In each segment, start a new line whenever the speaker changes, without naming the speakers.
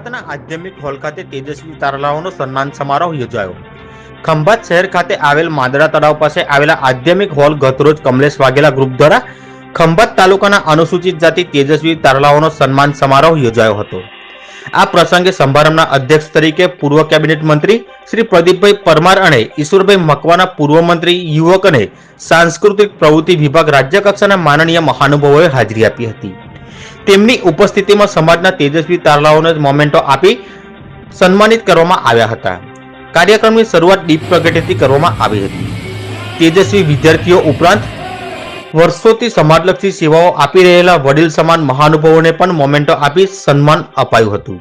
ખંભાતના આધ્યાત્મિક હોલ ખાતે તેજસ્વી તારલાઓનો સન્માન સમારોહ યોજાયો. ખંભાત શહેર ખાતે આવેલ માદરા તળાવ પાસે આવેલા આધ્યાત્મિક હોલ ગતરોજ કમલેશ વાઘેલા ગ્રુપ દ્વારા ખંભાત તાલુકાના અનુસૂચિત જાતિ તેજસ્વી તારલાઓનો સન્માન સમારોહ યોજાયો હતો. આ પ્રસંગે સમારંભના અધ્યક્ષ તરીકે પૂર્વ કેબિનેટ મંત્રી શ્રી પ્રદીપભાઈ પરમાર અને ઈશ્વરભાઈ મકવાના પૂર્વ મંત્રી, યુવક અને સાંસ્કૃતિક પ્રવૃત્તિ વિભાગ રાજ્ય કક્ષાના માનનીય મહાનુભાવોએ હાજરી આપી હતી. તેમની ઉપસ્થિતિમાં સમાજના તેજસ્વી તારલાઓને મોમેન્ટો આપી સન્માનિત કરવામાં આવ્યા હતા. કાર્યક્રમની શરૂઆત દીપ પ્રગટેથી કરવામાં આવી હતી. તેજસ્વી વિદ્યાર્થીઓ ઉપરાંત વર્ષોથી સમાજલક્ષી સેવાઓ આપી રહેલા વડીલ સમાન મહાનુભાવોને પણ મોમેન્ટો આપી સન્માન અપાયું હતું.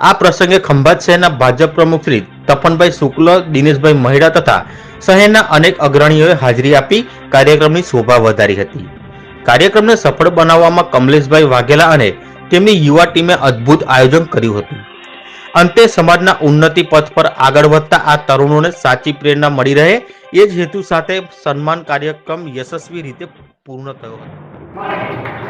આ પ્રસંગે ખંભાત શહેરના ભાજપ પ્રમુખ શ્રી તપનભાઈ શુક્લ, દિનેશભાઈ મહેડા તથા શહેરના અનેક અગ્રણીઓએ હાજરી આપી કાર્યક્રમની શોભા વધારી હતી. કાર્યક્રમને સફળ બનાવવામાં કમલેશભાઈ વાઘેલા અને તેમની યુવા ટીમે અદ્ભુત આયોજન કર્યું હતું અંતે સમાજના ઉન્નતિ પથ પર આગળ વધતા આ તરુણોને સાચી પ્રેરણા મળી રહે એ જ હેતુ સાથે સન્માન કાર્યક્રમ યશસ્વી રીતે પૂર્ણ થયો હતો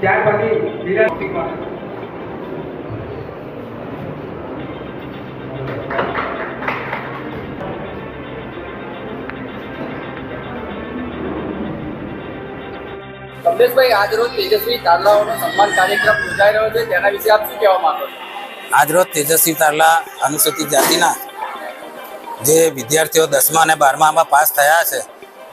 ત્યાર પછી બીજા
કમલેશભાઈ આજ તેજસ્વી તારલાઓનો સન્માન કાર્યક્રમ યોજાઈ રહ્યો છે. તેના વિશે આપ શું કહેવા માંગો છો?
આજરોજ તેજસ્વી તારલા અનુસૂચિત જાતિના જે વિદ્યાર્થીઓ દસમા અને બારમામાં પાસ થયા છે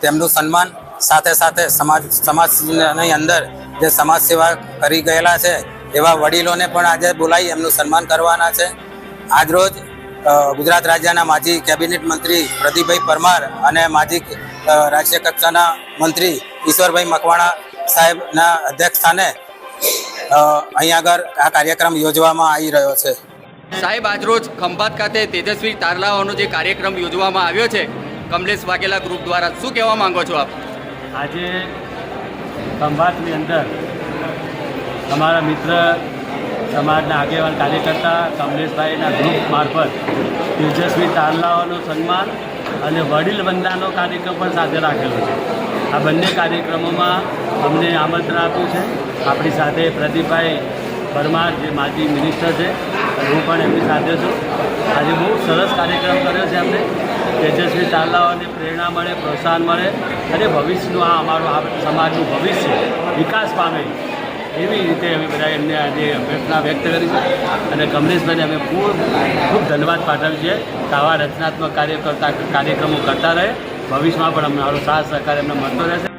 તેમનું સન્માન સાથે સાથે સમાજ સમાજની અંદર જે સમાજ સેવા કરી ગયેલા છે એવા વડીલોને પણ આજે બોલાવી એમનું સન્માન કરવાના છે. આજરોજ ગુજરાત રાજ્યના માજી કેબિનેટ મંત્રી પ્રદીપભાઈ પરમાર અને માજી રાષ્ટ્રીય રાજ્ય કક્ષાના મંત્રી ઈશ્વરભાઈ મકવાણા સાહેબના અધ્યક્ષ સ્થાને અહીંયા અહીં આગળ આ કાર્યક્રમ યોજવામાં આવી રહ્યો છે.
સાહેબ આજરોજ ખંભાત ખાતે તેજસ્વી તારલાઓનો જે કાર્યક્રમ યોજવામાં આવ્યો છે કમલેશ વાઘેલા ગ્રુપ દ્વારા શું કહેવા માંગો છો આપ?
આજે ખંભાતની અંદર અમારા મિત્ર, સમાજના આગેવાન કાર્યકર્તા, કમલેશભાઈના ગ્રુપ મારફત તેજસ્વી તારલાઓનું સન્માન અને વડીલ વંદનાનો કાર્યક્રમ પણ સાથે રાખેલો છે. આ બંને કાર્યક્રમોમાં અમને આમંત્રણ આપ્યું છે. આપણી સાથે પ્રદીપભાઈ પરમાર, જે માજી મિનિસ્ટર છે, હું પણ એમની સાથે છું. આજે બહુ સરસ કાર્યક્રમ કર્યો છે એમને તેજસ્વી તારલાઓને પ્રેરણા મળે, પ્રોત્સાહન મળે અને ભવિષ્યનું આ અમારું, આ સમાજનું ભવિષ્ય વિકાસ પામે એવી રીતે અમે બધા એમને આજે અભ્યર્થના વ્યક્ત કરી છે. અને કમલેશભાઈને અમે ખૂબ ખૂબ ધન્યવાદ પાઠવીએ કે આવા રચનાત્મક કાર્ય કરતા, કાર્યક્રમો કરતા રહે. ભવિષ્યમાં પણ અમારો સાથ, સહકાર એમને મળતો રહેશે.